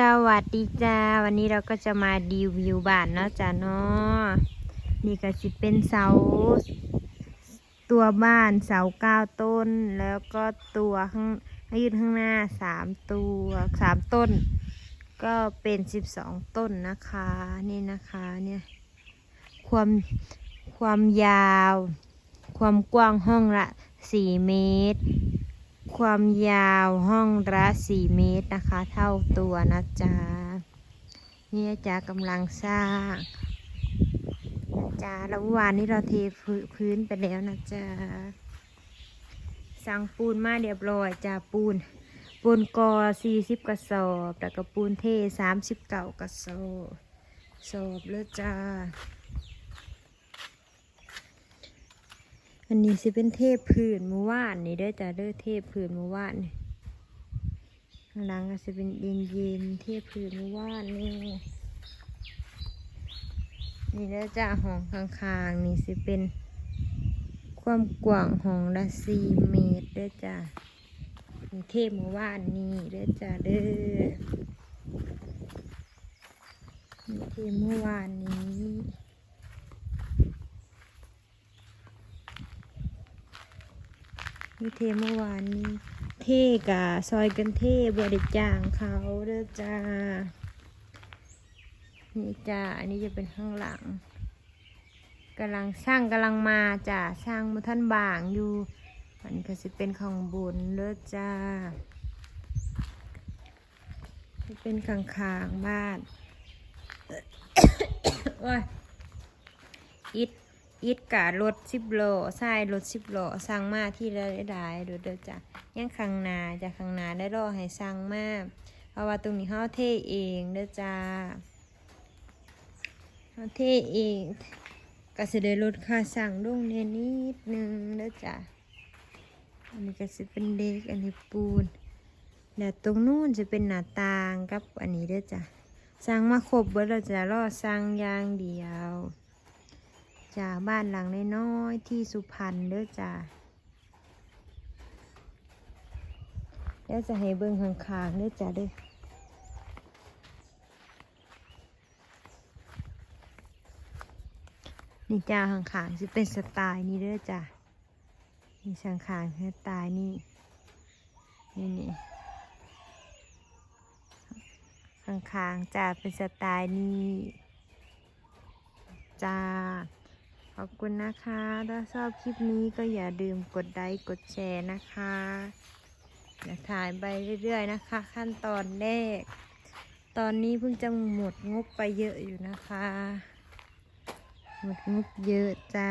สวัสดีจ้า วันนี้เราก็จะมาดีวิวบ้านเนาะจ้าเนาะนี่ก็สิเป็นเสา ตัวบ้านเสาเก้าต้น แล้วก็ตัวข้างยืนข้างหน้าสามตัวสามต้น ก็เป็นสิบสองต้นนะคะ นี่นะคะเนี่ยความความยาว ความกว้างห้องละสี่เมตร ความยาวห้องละสี่เมตรนะคะ เท่าตัวนะจ๊ะนี่นะจ๊ะกำลังสร้างนะจ๊ะแล้ววานนี้เราเทพื้นไปแล้วนะจ๊ะสั่งปูนมาเรียบร้อยจ้ะปูน ปูนกอสี่สิบกระสอบ แล้วก็ปูนเทสามสิบเก้ากระสอบสอบเลยจ้า อันนี้สิเป็นเทพพื้นเมื่อวานนี่เด้จ้าเด้อเทพพื้นเมื่อวานนี่ข้างหลังก็จะเป็นเย็นเย็นเทพพื้นเมื่อวานนี่นี่เด้จ้าห้องข้างๆนี่สิเป็น ความกว้างห้องละสี่เมตรเด้จ้านี่เทพเมื่อวานนี่เด้จ้าเด้อเทพเมื่อวานนี้ นี่เทเมื่อวานนี้เทกะซอยกันเทบริจางเขาเด้อจ้า นี่จ้า อันนี้จะเป็นข้างหลังกำลังสร้างกำลังมาจ้าสร้างมือท่านบางอยู่ อันนี้ก็จะเป็นข้างบนเด้อจ้าจะเป็นขางขางบ้านโอ้ยอิด อิดกะรถสิบโลใช่รถสิบโลสั่งมาที่ได้ได้ด้อเด้อจ้ะยังข้างนาจะข้างนาได้รอให้สั่งมาเพราะว่าตรงนี้เขาเทเองเด้อจ้าเขาเทเองก็จะได้ลดค่าสั่งลงเนี่ยนิดนึงเด้อจ้ะอันนี้ก็จะเป็นเด็กอันนี้ปูนแล้วตรงนู้นจะเป็นหน้าต่างกับอันนี้เด้อจ้ะสั่งมาครบเบิดแล้วจะรอสั่งอย่างเดียว จ้าบ้านหลังน้อยๆที่สุพรรณเด้อจ้าแล้วจะให้เบิ่งข้างๆเด้อจ้าเด้อนี่จ้าข้างๆจะเป็นสไตล์นี้เด้อจ้านี่ข้างๆสไตล์นี่นี่นี่ข้างๆจ้าเป็นสไตล์นี้จ้า ขอบคุณนะคะ ถ้าชอบคลิปนี้ก็อย่าลืมกดไลค์กดแชร์นะคะเดี๋ยวถ่ายไปเรื่อยๆนะคะ ขั้นตอนแรก ตอนนี้เพิ่งจะหมดงบไปเยอะอยู่นะคะ หมดงบเยอะจ้า